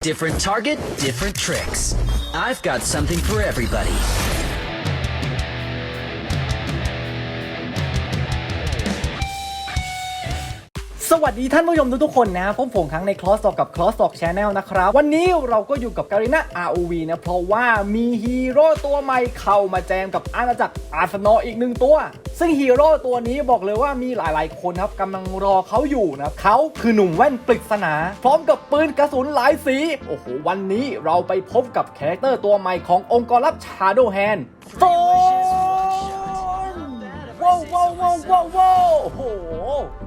Different target, different tricks. I've got something for everybody. สวัสดีท่านผู้ชมทุกๆคนนะพบผมครั้งในคลอสตอกกับคลอสตอกชาแนลนะครับ วันนี้เราก็อยู่กับการีนา ROV นะเพราะว่ามีฮีโร่ตัวใหม่เข้ามาแจมกับอาณาจักรอาร์เซนอลอีกหนึ่งตัว ซึ่งฮีโร่ตัวนี้บอกเลยว่ามีหลายๆ คนครับกำลังรอเขาอยู่นะเขาคือหนุ่มแว่นปริศนา พร้อมกับปืนกระสุนหลายสี โอ้โหวันนี้เราไปพบกับคาแรคเตอร์ตัวใหม่ขององค์กรลับชาโดแฮนโซ ว้าวว้าว้าโอ้โห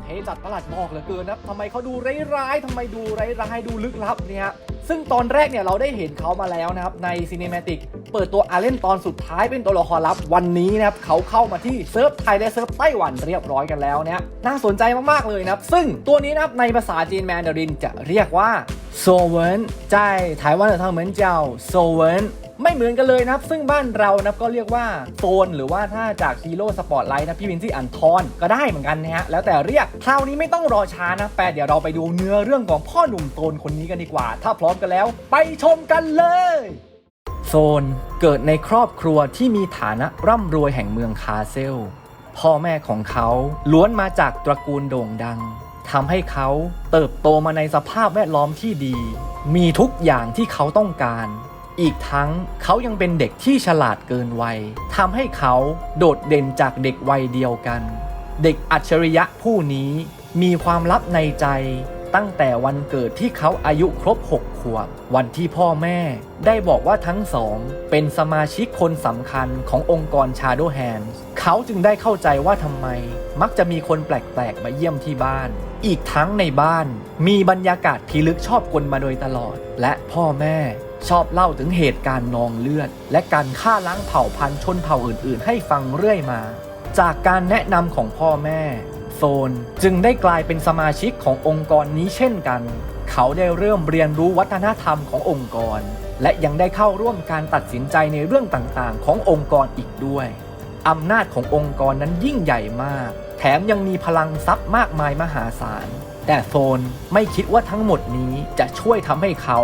เทจัดประหลาดบอกเหลือเกินนะทำไมเขาดูร้ายๆทำไมดูร้ายๆดูลึกลับเนี่ยซึ่งตอนแรกเนี่ยเราได้เห็นเขามาแล้วนะครับ ในซีเนมาติกเปิดตัวอาเลนตอนสุดท้ายเป็นตัวละครลับวันนี้นะครับเขาเข้ามาที่เซิร์ฟไทยและเซิร์ฟไต้หวันเรียบร้อยกันแล้วเนี่ยน่าสนใจมากๆเลยนะครับซึ่งตัวนี้นะครับในภาษาจีนแมนดารินจะเรียกว่าโซเวนใจไต้หวันหรือทางเหมือนเจ้าโซเวน ไม่เหมือนกันเลยนะครับซึ่งบ้านเรานะก็เรียกว่าโซนหรือว่าถ้าจากฮีโร่สปอร์ตไลท์นะพี่วินซี่อันทอนก็ได้เหมือนกันนะฮะแล้วแต่เรียกคราวนี้ไม่ต้องรอช้านะแปดเดี๋ยวเราไปดูเนื้อเรื่องของพ่อหนุ่มโซนคนนี้กันดีกว่า ถ้าพร้อมกันแล้ว ไปชมกันเลยโซนเกิดในครอบครัวที่มีฐานะร่ำรวยแห่งเมืองคาเซล พ่อแม่ของเขาล้วนมาจากตระกูลโด่งดังทำให้เขาเติบโตมาในสภาพแวดล้อมที่ดี มีทุกอย่างที่เขาต้องการ อีกทั้งเขายังเป็นเด็กที่ฉลาดเกินวัยทำให้เขาโดดเด่นจากเด็กวัยเดียวกัน เด็กอัจฉริยะผู้นี้มีความลับในใจตั้งแต่วันเกิดที่เขาอายุครบ 6 ขวบ วันที่พ่อแม่ได้บอกว่าทั้งสอง เป็นสมาชิกคนสำคัญขององค์กร Shadow Hands เขาจึงได้เข้าใจว่าทำไม มักจะมีคนแปลกๆ มาเยี่ยมที่บ้าน อีกทั้งในบ้าน มีบรรยากาศพิลึกชอบกลมาโดยตลอด และพ่อแม่ ชอบเล่าถึงเหตุการณ์นองเลือด และการฆ่าล้างเผ่าพันธุ์ชนเผ่าอื่นๆ ให้ฟังเรื่อยมา จากการแนะนำของพ่อแม่โซนจึงได้กลายเป็นสมาชิกขององค์กรนี้เช่นกัน เขาได้เริ่มเรียนรู้วัฒนธรรมขององค์กร และยังได้เข้าร่วมการตัดสินใจในเรื่องต่างๆ ขององค์กรอีกด้วยอำนาจขององค์กรนั้นยิ่งใหญ่มาก แถมยังมีพลังทรัพย์มากมายมหาศาล แต่โซนไม่คิดว่าทั้งหมดนี้จะช่วยทำให้เขา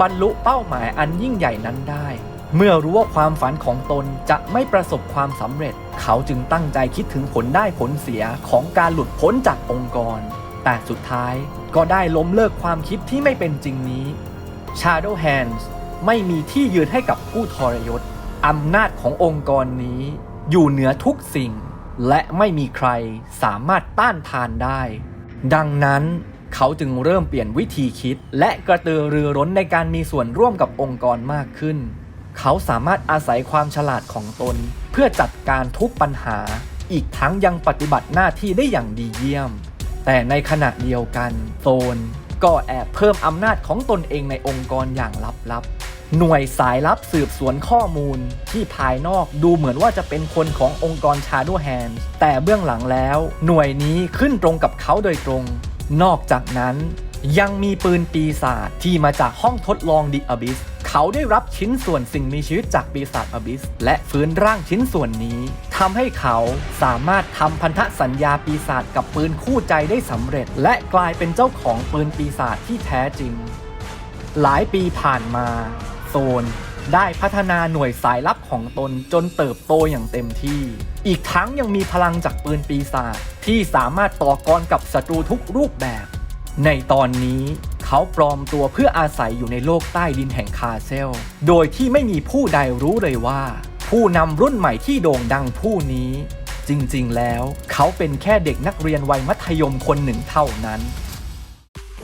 บรรลุเป้าหมายอันยิ่งใหญ่นั้นได้ เมื่อรู้ว่าความฝันของตนจะไม่ประสบความสำเร็จ เขาจึงตั้งใจคิดถึงผลได้ผลเสียของการหลุดพ้นจากองค์กร แต่สุดท้ายก็ได้ล้มเลิกความคิดที่ไม่เป็นจริงนี้ Shadow Hands ไม่มีที่ยืนให้กับผู้ทรยศอำนาจขององค์กรนี้ อยู่เหนือทุกสิ่ง และไม่มีใครสามารถต้านทานได้ ดังนั้นเขาจึงเริ่มเปลี่ยนวิธีคิด และกระตือรือร้นในการมีส่วนร่วมกับองค์กรมากขึ้น เขาสามารถอาศัยความฉลาดของตน เพื่อจัดการทุกปัญหา อีกทั้งยังปฏิบัติหน้าที่ได้อย่างดีเยี่ยม แต่ในขณะเดียวกันโซนก็แอบเพิ่มอำนาจของตนเองในองค์กรอย่างลับๆ หน่วยสายลับสืบสวนข้อมูล ที่ภายนอกดูเหมือนว่าจะเป็นคนขององค์กร Shadow Hand แต่เบื้องหลังแล้ว หน่วยนี้ขึ้นตรงกับเขาโดยตรง นอกจากนั้น ยังมีปืนปีศาจที่มาจากห้องทดลองดิอบิสเขาได้รับชิ้นส่วนสิ่งมีชีวิตจากปีศาจอบิส และฟื้นร่างชิ้นส่วนนี้ทำให้เขาสามารถทำพันธสัญญาปีศาจกับปืนคู่ใจได้สำเร็จ และกลายเป็นเจ้าของปืนปีศาจที่แท้จริง หลายปีผ่านมา โซน ได้พัฒนาหน่วยสายลับของตนจนเติบโตอย่างเต็มที่ อีกทั้งยังมีพลังจากปืนปีศาจที่สามารถต่อกรกับศัตรูทุกรูปแบบ ในตอนนี้เขาปลอมตัวเพื่ออาศัยอยู่ในโลกใต้ดินแห่งคาเซล โดยที่ไม่มีผู้ใดรู้เลยว่า ผู้นำรุ่นใหม่ที่โด่งดังผู้นี้ จริงๆ แล้ว เขาเป็นแค่เด็กนักเรียนวัยมัธยมคนหนึ่งเท่านั้น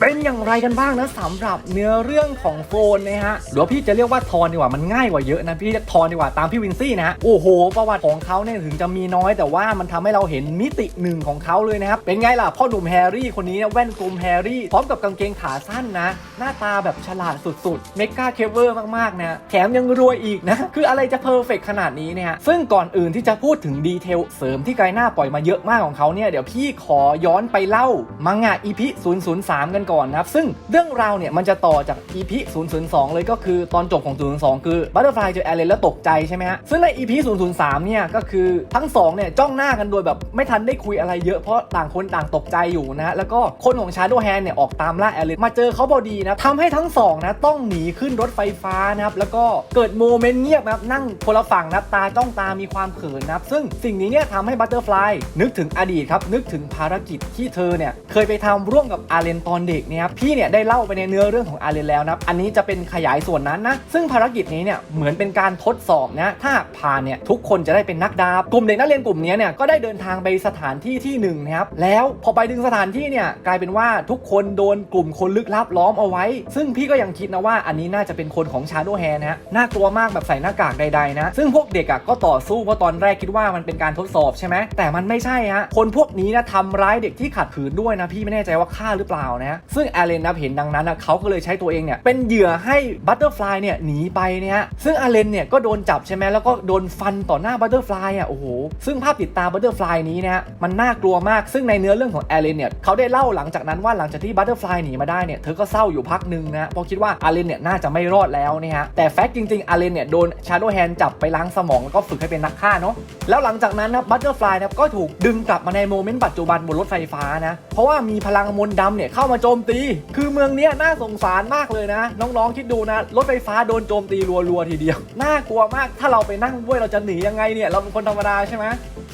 เป็นอย่างไรกันบ้างนะสำหรับเนื้อเรื่องของโฟนนะฮะหรือว่าพี่จะเรียกว่าทอนดีกว่ามันง่ายกว่าเยอะนะพี่เรียกทอนดีกว่าตามพี่วินซี่นะฮะโอ้โห ประวัติของเขาเนี่ยถึงจะมีน้อย แต่ว่ามันทำให้เราเห็นมิติหนึ่งของเขาเลยนะครับเป็นไงล่ะพ่อหนุ่มแฮร์รี่คนนี้นะแว่นกลมแฮร์รี่พร้อมกับกางเกงขาสั้นนะ หน้าตาแบบฉลาดสุดๆเมกาเคเวอร์มากๆนะแถมยังรวยอีกนะคืออะไรจะเพอร์เฟกขนาดนี้เนี่ยซึ่งก่อนอื่นที่จะพูดถึงดีเทลเสริมที่ไกลหน้าปล่อยมาเยอะมากของเขาเนี่ยเดี๋ยวพี่ขอย้อนไปเล่ามังงะอีพิ003กันก่อนนะครับ ซึ่งเรื่องราวเนี่ยมันจะต่อจาก EP 002 เลยก็คือตอนจบของ 002 คือบัตเตอร์ฟลายเจอแอลเลนแล้วตกใจใช่ไหมฮะ ซึ่งใน EP 003 เนี่ยก็คือทั้งสองเนี่ยจ้องหน้ากันโดยแบบไม่ทันได้คุยอะไรเยอะเพราะต่างคนต่างตกใจอยู่นะฮะ แล้วก็คนของชาร์โดแฮนเนี่ยออกตามล่าแอลเลนมาเจอเขาพอดีนะทำให้ทั้งสองนะต้องหนีขึ้นรถไฟฟ้านะครับแล้วก็เกิดโมเมนต์เงียบนะครับนั่งคนละฝั่งนับตาจ้องตามีความเขินนะครับซึ่งสิ่งนี้เนี่ยทำให้บัตเตอร์ฟลายนึกถึงอดีตครับนึกถึงภารกิจที่เธอเนี่ยเคยไปทำร่วมกับอาเลนตอนเด็กเนี่ยครับพี่เนี่ยได้เล่าไปในเนื้อเรื่องของอาเลนแล้วนะครับอันนี้จะเป็นขยายส่วนนั้นนะซึ่งภารกิจนี้เนี่ยเหมือนเป็นการทดสอบนะถ้าผ่านเนี่ยทุกคนจะได้เป็นนักดาบกลุ่มเด็กนักเรียนกลุ่มนี้เนี่ยก็ได้เดินทางไปสถานที่ที่หนึ่งนะครับแล้วพอไปถึงสถานที่เนี่ยกลายเป็นว่าทุกคนโดนกลุ่มคนลึกลับล้อมเอาไว้ ซึ่งพี่ก็ยังคิดนะว่าอันนี้น่าจะเป็นคนของชาโดแฮนนะฮะน่ากลัวมากแบบใส่หน้ากากใดๆนะซึ่งพวกเด็กอะก็ต่อสู้เพราะตอนแรกคิดว่ามันเป็นการทดสอบใช่ไหมแต่มันไม่ใช่ฮะคนพวกนี้นะทำร้ายเด็กที่ขัดขืนด้วยนะพี่ไม่แน่ใจว่าฆ่าหรือเปล่านะซึ่งแอเลนนะเห็นดังนั้นนะเขาก็เลยใช้ตัวเองเนี่ยเป็นเหยื่อให้บัตเตอร์ฟลายเนี่ยหนีไปเนี่ย ซึ่งแอเลนเนี่ยก็โดนจับใช่ไหมแล้วก็โดนฟันต่อหน้าบัตเตอร์ฟลายอะโอ้โหซึ่งภาพติดตาบัตเตอร์ฟลายนี้นะฮะมันน่ากลัวมากซึ่งในเนื้อเรื่องของแอเลนเนี่ยเขาได้เล่าหลังจากนั้นว่าหลังจากที่บัตเตอร์ฟลายหนีมาได้เนี่ยเธอก็เศร้าอยู่พักหนึ่งนะเพราะคิดว่าอเลนเนี่ยน่าจะไม่รอดแล้วเนี่ยฮะแต่แฟกต์จริงๆอเลนเนี่ยโดนชาโดแฮนจับไปล้างสมองแล้วก็ฝึกให้เป็นนักฆ่าเนาะแล้วหลังจากนั้นนะบัตเตอร์ฟลายนะก็ถูกดึงกลับมาในโมเมนต์ปัจจุบันบนรถไฟฟ้านะเพราะว่ามีพลังมนต์ดำเนี่ยเข้ามาโจมตี คือเมืองเนี้ยน่าสงสารมากเลยนะ น้องๆคิดดูนะ รถไฟฟ้าโดนโจมตีรัวๆทีเดียว น่ากลัวมาก ถ้าเราไปนั่งด้วยเราจะหนียังไงเนี่ย เราเป็นคนธรรมดาใช่ไหม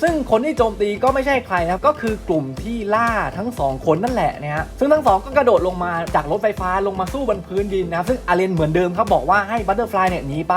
ซึ่งคนที่โจมตีก็ไม่ใช่ใครนะครับก็คือกลุ่มที่ล่าทั้งสองคนนั่นแหละนะฮะซึ่งทั้งสองก็กระโดดลงมาจากรถไฟฟ้าลงมาสู้บนพื้นดินนะครับซึ่งอาเลนเหมือนเดิมครับบอกว่าให้บัตเตอร์ฟลายเนี่ยหนีไป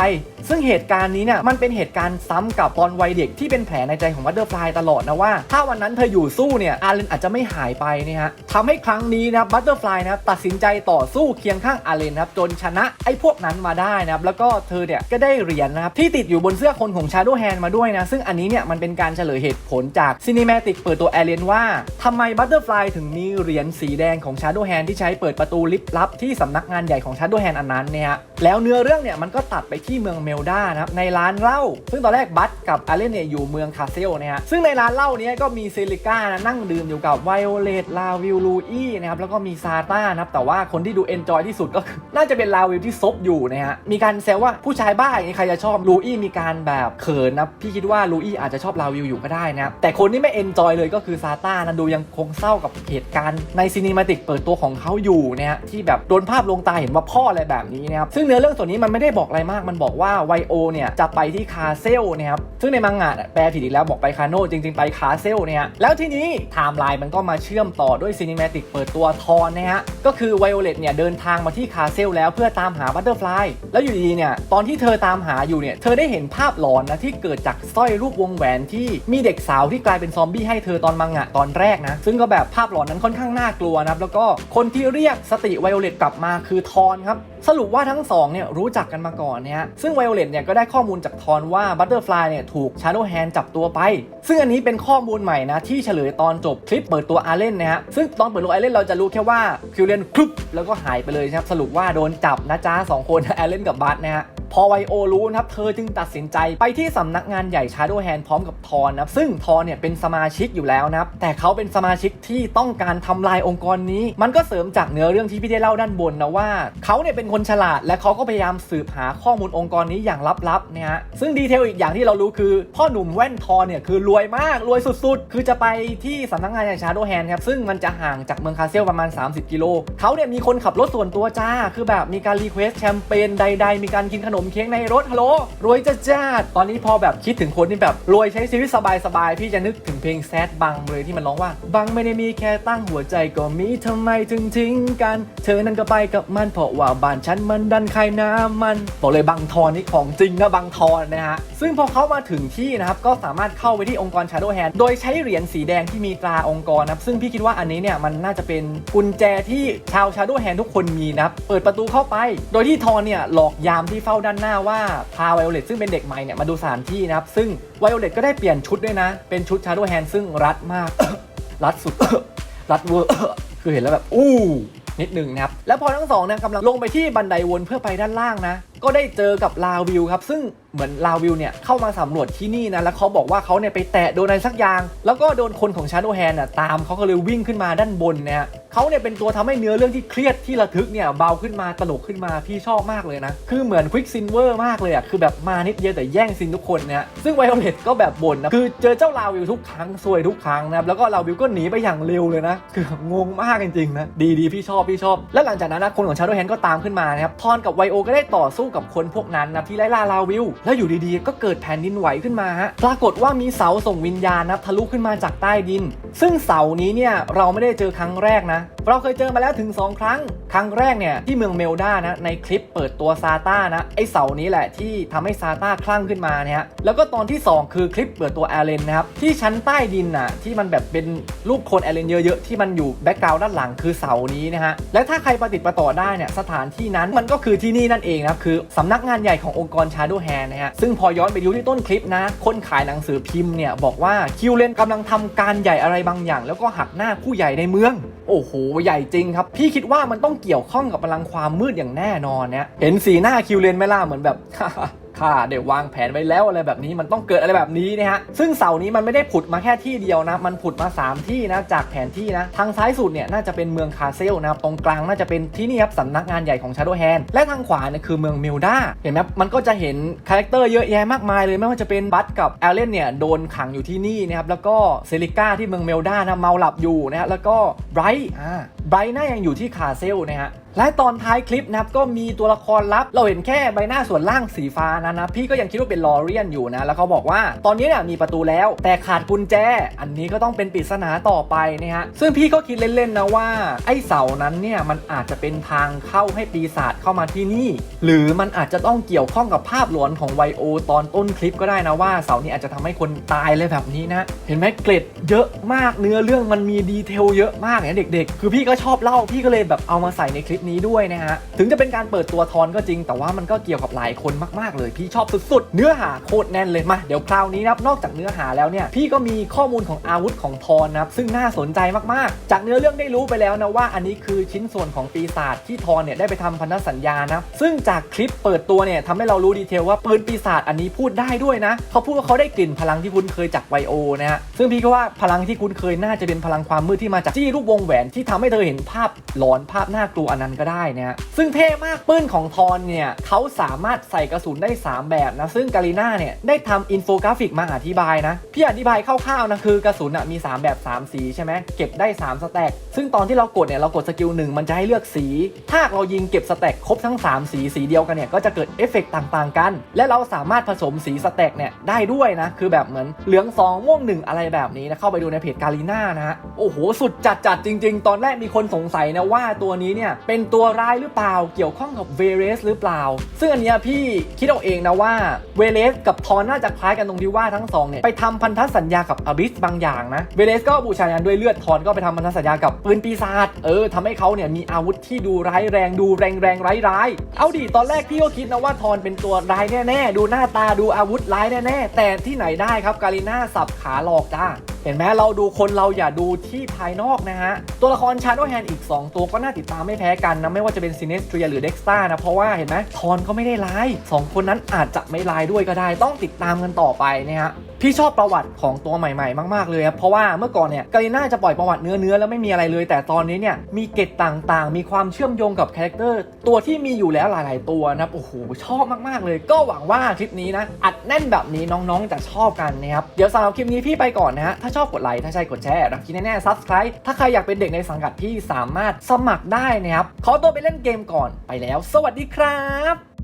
ซึ่งเหตุการณ์นี้เนี่ยมันเป็นเหตุการณ์ซ้ำกับตอนวัยเด็กที่เป็นแผลในใจของบัตเตอร์ฟลายตลอดนะว่า ถ้าวันนั้นเธออยู่สู้เนี่ยอาเลนอาจจะไม่หายไปเนี่ยฮะทำให้ครั้งนี้นะบัตเตอร์ฟลายนะครับตัดสินใจต่อสู้เคียงข้างอาเลนนะครับจนชนะไอ้พวกนั้นมาได้นะครับแล้วก็เธอเนี่ยก็ได้เหรียญนะครับที่ติดอยู่บนเสื้อคนของ Shadow Hand มาด้วยนะซึ่งอันนี้เนี่ยมันเป็นการเฉลยเหตุผลจากซีนิเมติกเปิดตัวแอเลียนว่าทำไมบัตเตอร์ฟลายถึงมีเหรียญสีแดงของชาร์โดแฮนที่ใช้เปิดประตูลิฟต์ลับที่สำนักงานใหญ่ของชาร์โดแฮนอันนั้นเนี่ยฮะแล้วเนื้อเรื่องเนี่ยมันก็ตัดไปที่เมืองเมลดานะครับในร้านเหล้าซึ่งตอนแรกบัตกับอาเลนเนี่ยอยู่เมืองคาเซลนะฮะซึ่งในร้านเหล้าเนี้ก็มีเซลิก้านะนั่งดื่มอยู่กับไวโอเลตลาวิลลูอี้นะครับแล้วก็มีซาต้านะครับแต่ว่าคนที่ดูเอนจอยที่สุดก็คือน่าจะเป็นลาวิลที่ซบอยู่นะฮะมีการแซวว่าผู้ชายบ้าอย่างนี้ใครจะชอบลูอี้มีการแบบเขินนะพี่คิดว่าลูอี้อาจจะชอบลาวิลอยู่ก็ได้นะแต่คนที่ไม่เอนจอยเลยก็คือซาต้านะดูยังคงเศร้ากับเหตุการณ์ในซีนิมาติกเปิดตัวของเขาอยู่นะฮะที่แบบโดนภาพลวงตาเห็นว่าพ่ออะไรแบบนี้นะครับซึ่งเนื้อเรื่องส่วนนี้มันไม่ได้บอกอะไรมาก มันบอกว่าไวโอเนี่ยจะไปที่คาเซลนะครับ ซึ่งในมังงะแปลผิดอีกแล้วบอกไปคาโนจริง ๆ ไปคาเซลเนี่ย แล้วทีนี้ไทม์ไลน์มันก็มาเชื่อมต่อด้วยซีนิเมติกเปิดตัวทอนนะฮะ ก็คือไวโอเลตเนี่ยเดินทางมาที่คาเซลแล้วเพื่อตามหาบัตเตอร์ฟลาย แล้วอยู่ดีเนี่ยตอนที่เธอตามหาอยู่เนี่ยเธอได้เห็นภาพหลอนนะที่เกิดจากสร้อยรูปวงแหวนที่มีเด็กสาวที่กลายเป็นซอมบี้ให้เธอตอนมังงะตอนแรกนะ ซึ่งก็แบบภาพหลอนนั้นค่อนข้างน่ากลัวนะครับแล้วก็คนที่เรียกสติไวโอเลตกลับมาคือทอนครับสรุปว่าทั้งสองเนี่ยรู้จักกันมาก่อนเนี่ยฮะซึ่งไวโอเลตเนี่ยก็ได้ข้อมูลจากทอนว่าบัตเตอร์ฟลายเนี่ยถูกชาร์โดแฮนจับตัวไป ซึ่งอันนี้เป็นข้อมูลใหม่นะที่เฉลยตอนจบคลิปเปิดตัวอาเลนนะฮะซึ่งตอนเปิดตัวอาเลนเราจะรู้แค่ว่าคิวเลนคลุบแล้วก็หายไปเลยนะครับสรุปว่าโดนจับนะจ้าสองคนอาเลนกับบัตนะฮะ พอไวโอรู้นะครับเธอจึงตัดสินใจไปที่สำนักงานใหญ่ Shadow Hand พร้อมกับทอนนะครับซึ่งทอนเนี่ยเป็นสมาชิกอยู่แล้วนะครับแต่เขาเป็นสมาชิกที่ต้องการทำลายองค์กรนี้ มันก็เสริมจากเนื้อเรื่องที่พี่ได้เล่าด้านบนนะว่าเขาเนี่ยเป็นคนฉลาด และเขาก็พยายามสืบหาข้อมูลองค์กรนี้อย่างลับๆเนี่ยฮะซึ่งดีเทลอีกอย่างที่เรารู้คือ พ่อหนุ่มแว่นทอนเนี่ยคือรวยมากรวยสุดๆ คือจะไปที่สำนักงานใหญ่ Shadow Hand ครับซึ่งมันจะห่างจากเมืองคาเซลประมาณ 30 กิโลเขาเนี่ยมีคนขับรถส่วนตัวจ้าคือแบบมีการรีเควสแชมเปญใด ๆ มีการกินขนมมเค้กในรถฮัลโหลรวยจ้าจ้าตอนนี้พอแบบคิดถึงคนที่แบบรวยใช้ชีวิตสบายๆพี่จะนึกถึงเพลงแซดบังเลยที่มันร้องว่า บังไม่ได้มีแค่ตั้งหัวใจก็มีทำไมถึงทิ้งกัน เธอนั้นก็ไปกับมันเพราะว่าบ้านฉันมันดันใครน้ำมันบอกเลยบังทอนนี่ของจริงนะบังทอนนะฮะซึ่งพอเขามาถึงที่นะครับก็สามารถเข้าไปที่องค์กร Shadow Hand โดยใช้เหรียญสีแดงที่มีตราองค์กรนะครับซึ่งพี่คิดว่าอันนี้เนี่ยมันน่าจะเป็นกุญแจที่ชาว Shadow Hand ทุกคนมีนะครับเปิดประตูเข้าไป โดยที่ทอนเนี่ยหลอกยามที่เฝ้าด้านหน้าว่าพาไวโอเลตซึ่งเป็นเด็กใหม่เนี่ยมาดูสถานที่นะครับ ซึ่งไวโอเลตก็ได้เปลี่ยนชุดด้วยนะ เป็นชุดชาร์ดแฮนซึ่งรัดมาก รัดสุด รัดเวอร์คือเห็นแล้วแบบอู้นิดหนึ่งนะครับ แล้วพอทั้งสองเนี่ยกำลังลงไปที่บันไดวนเพื่อไปด้านล่างนะก็ได้เจอกับลาวิวครับ ซึ่งเหมือนลาวิวเนี่ยเข้ามาสำรวจที่นี่นะ แล้วเขาบอกว่าเขาเนี่ยไปแตะโดนอะไรสักอย่าง แล้วก็โดนคนของชาโดแฮนน่ะตามเขาก็เลยวิ่งขึ้นมาด้านบนนะฮะเขาเนี่ยเป็นตัวทำให้เนื้อเรื่องที่เครียดที่ระทึกเนี่ยเบาขึ้นมาตลกขึ้นมาพี่ชอบมากเลยนะ คือเหมือนควิกซินเวอร์มากเลยอะคือแบบมานิดเดียวแต่แย่งซินทุกคนเนี่ยซึ่งไวโอเลตก็แบบบ่นนะคือเจอเจ้าลาวิวทุกครั้งซวยทุกครั้งนะครับแล้วก็ลาวิวก็หนีไปอย่างเร็วเลยนะ คืองงมากจริงๆนะดีดีพี่ชอบพี่ชอบ แล้วหลังจากนั้นนะคนของชาโดแฮนก็ตามขึ้นมานะครับทอนกับไวโอก็ได้ต่อสู้กับคนพวกนั้นนะที่ไล่ล่าลาวิวแล้วอยู่ดีๆ ก็เกิดแผ่นดินไหวขึ้นมาฮะปรากฏว่ามีเสาส่งวิญญาณนะทะลุขึ้นมาจากใต้ดิน ซึ่งเสานี้เนี่ยเราไม่ได้เจอครั้งแรกนะ เราเคยเจอมาแล้วถึง 2 ครั้ง ครั้งแรกเนี่ยที่เมืองเมลดานะในคลิปเปิดตัวซาต้านะไอเสานี้แหละที่ทำให้ซาต้าคลั่งขึ้นมาเนี่ยฮะแล้วก็ตอนที่ 2 คือคลิปเปิดตัวแอลเลนนะครับที่ชั้นใต้ดินน่ะที่มันแบบเป็นรูปคนแอลเลนเยอะๆที่มันอยู่แบ็กกราวด์ด้านหลังคือเสานี้นะฮะและถ้าใครประติดประต่อได้เนี่ยสถานที่นั้นมันก็คือที่นี่นั่นเองนะครับคือสำนักงานใหญ่ขององค์กรชาโดแฮนนะฮะ ซึ่งพอย้อนไปดูที่ต้นคลิปนะ คนขายหนังสือพิมพ์เนี่ย บอกว่าคิวเลนกำลังทำการใหญ่อะไรบางอย่าง แล้วก็หักหน้าผู้ใหญ่ในเมือง โอ้โห ใหญ่จริงครับ พี่คิดว่ามันต้องเกี่ยวข้องกับพลังความมืดอย่างแน่นอนเนี่ยเห็นสีหน้าคิวเลนไหม่ล่ะเหมือนแบบ ข้าเดี๋ยววางแผนไว้แล้วอะไรแบบนี้มันต้องเกิดอะไรแบบนี้นะฮะซึ่งเสานี้มันไม่ได้ผุดมาแค่ที่เดียวนะมันผุดมา 3 ที่นะจากแผนที่นะทางซ้ายสุดเนี่ยน่าจะเป็นเมืองคาเซลนะครับตรงกลางน่าจะเป็นที่นี่ครับสำนักงานใหญ่ของชาโดแฮนและทางขวาเนี่ยคือเมืองมิลดาเห็นไหมมันก็จะเห็นคาแรคเตอร์เยอะแยะมากมายเลยไม่ว่าจะเป็นบัตกับแอลเลนเนี่ยโดนขังอยู่ที่นี่นะครับแล้วก็เซริก้าที่เมืองเมลดานะเมาหลับอยู่นะฮะแล้วก็ไบรท์อ่าไบรท์น่ายังอยู่ที่คาเซลนะฮะและตอนท้ายคลิปนะครับก็มีตัวละครลับเราเห็นแค่ใบหน้าส่วนล่างสีฟ้านะนะพี่ก็ยังคิดว่าเป็นลอเรียนอยู่นะ แล้วเขาบอกว่าตอนนี้เนี่ยมีประตูแล้ว แต่ขาดกุญแจ อันนี้ก็ต้องเป็นปริศนาต่อไปนะฮะซึ่งพี่ก็คิดเล่นๆนะว่า ไอ้เสานั้นเนี่ยมันอาจจะเป็นทางเข้าให้ปีศาจเข้ามาที่นี่ หรือมันอาจจะต้องเกี่ยวข้องกับภาพหลอนของไวโอตอนต้นคลิปก็ได้นะว่าเสานี้อาจจะทำให้คนตายเลยแบบนี้นะเห็นไหมเกร็ดเยอะมากเนื้อเรื่องมันมีดีเทลเยอะมากเนี่ยเด็กๆ คือพี่ก็ชอบเล่าพี่ก็เลยแบบเอามาใส่ในคลิปนี้ด้วยนะฮะถึงจะเป็นการเปิดตัวทอนก็จริง แต่ว่ามันก็เกี่ยวกับหลายคนมากๆเลยพี่ชอบสุดๆ เนื้อหาโคตรแน่นเลยมาเดี๋ยวคราวนี้นะครับนอกจากเนื้อหาแล้วเนี่ยพี่ก็มีข้อมูลของอาวุธของทอนนะครับซึ่งน่าสนใจมากๆ จากเนื้อเรื่องได้รู้ไปแล้วนะว่าอันนี้คือชิ้นส่วนของปีศาจที่ทอนเนี่ยได้ไปทำพันธสัญญานะซึ่งจากคลิปเปิดตัวเนี่ยทำให้เรารู้ดีเทลว่าปืนปีศาจอันนี้พูดได้ด้วยนะเขาพูดว่าเขาได้กลิ่นพลังที่คุ้นเคยจากไวโอนะฮะซึ่งพี่ก็ว่าพลังที่คุ้นเคยน่าจะเป็นพลังความมืดที่มาจากจี้รูปวงแหวนที่ทำให้เธอเห็นภาพหลอนภาพน่ากลัวอันนั้นก็ได้นะฮะซึ่งเท่มากปืนของทอนเนี่ยเขาสามารถใส่กระสุนได้3 แบบนะ ซึ่งกาลิน่าเนี่ยได้ทำอินโฟกราฟิกมาอธิบายนะ พี่อธิบายคร่าวๆนะคือกระสุนอะมี 3 แบบ 3 สีใช่ไหมเก็บได้ 3 สแต็กซึ่งตอนที่เรากดเนี่ยเรากดสกิลหนึ่งมันจะให้เลือกสี ถ้าเรายิงเก็บสแต็กครบทั้ง 3 สีสีเดียวกันเนี่ยก็จะเกิดเอฟเฟกต์ต่างๆกัน และเราสามารถผสมสีสแต็กเนี่ยได้ด้วยนะคือแบบเหมือนเหลือง2ม่วง1อะไรแบบนี้นะเข้าไปดูในเพจกาลิน่านะฮะโอ้โหสุดจัดจัดจริง ๆ ตอนแรกมีคนสงสัยนะว่าตัวนี้เนี่ยเป็นตัวร้ายหรือเปล่าเกี่ยวข้องกับเวเรสหรือเปล่า ซึ่งอันเนี้ยพี่คิดเอาเองนะว่าเวเรสกับทอนน่าจะคล้ายกันตรงที่ว่าทั้งสองเนี่ยไปทำพันธสัญญากับอบิสบางอย่างนะเวเรสก็บูชายันด้วยเลือดทอนก็ไปทำพันธสัญญากับปืนปีศาจเออทำให้เขาเนี่ยมีอาวุธที่ดูร้ายแรงดูแรงแรงร้ายร้ายๆเอาดิตอนแรกพี่ก็คิดนะว่าทอนเป็นตัวร้ายแน่ๆ ดูหน้าตาดูอาวุธร้ายแน่ๆแต่ที่ไหนได้ครับกาลิน่าสับขาหลอกจ้า เห็นไหมเราดูคนเราอย่าดูที่ภายนอกนะฮะ ตัวละครชาโดแฮนอีก 2 ตัวก็น่าติดตามไม่แพ้กันนะ ไม่ว่าจะเป็นซินเนสเตรียหรือเด็กซ่านะ เพราะว่าเห็นไหมทอนก็ไม่ได้ร้าย 2 คนนั้นอาจจะไม่ร้ายด้วยก็ได้ ต้องติดตามกันต่อไปนะฮะ พี่ชอบประวัติของตัวใหม่ๆ มากๆเลยครับเพราะว่าเมื่อก่อนเนี่ยกาลิน่าจะปล่อยประวัติเนื้อๆแล้วไม่มีอะไรเลย แต่ตอนนี้เนี่ยมีเกตต่างๆ มีความเชื่อมโยงกับคาแรคเตอร์ตัวที่มีอยู่แล้วหลาย ๆ ตัวนะครับโอ้โหชอบมากๆเลย ก็หวังว่าคลิปนี้นะอัดแน่นแบบนี้น้องๆจะชอบกันนะครับเดี๋ยวสำหรับคลิปนี้พี่ไปก่อนนะฮะถ้าชอบกดไลค์ถ้าใช่กดแชร์รักคิดแน่ๆ subscribe ถ้าใครอยากเป็นเด็กในสังกัดพี่สามารถสมัครได้นะครับขอตัวไปเล่นเกมก่อนไปแล้ว สวัสดีครับ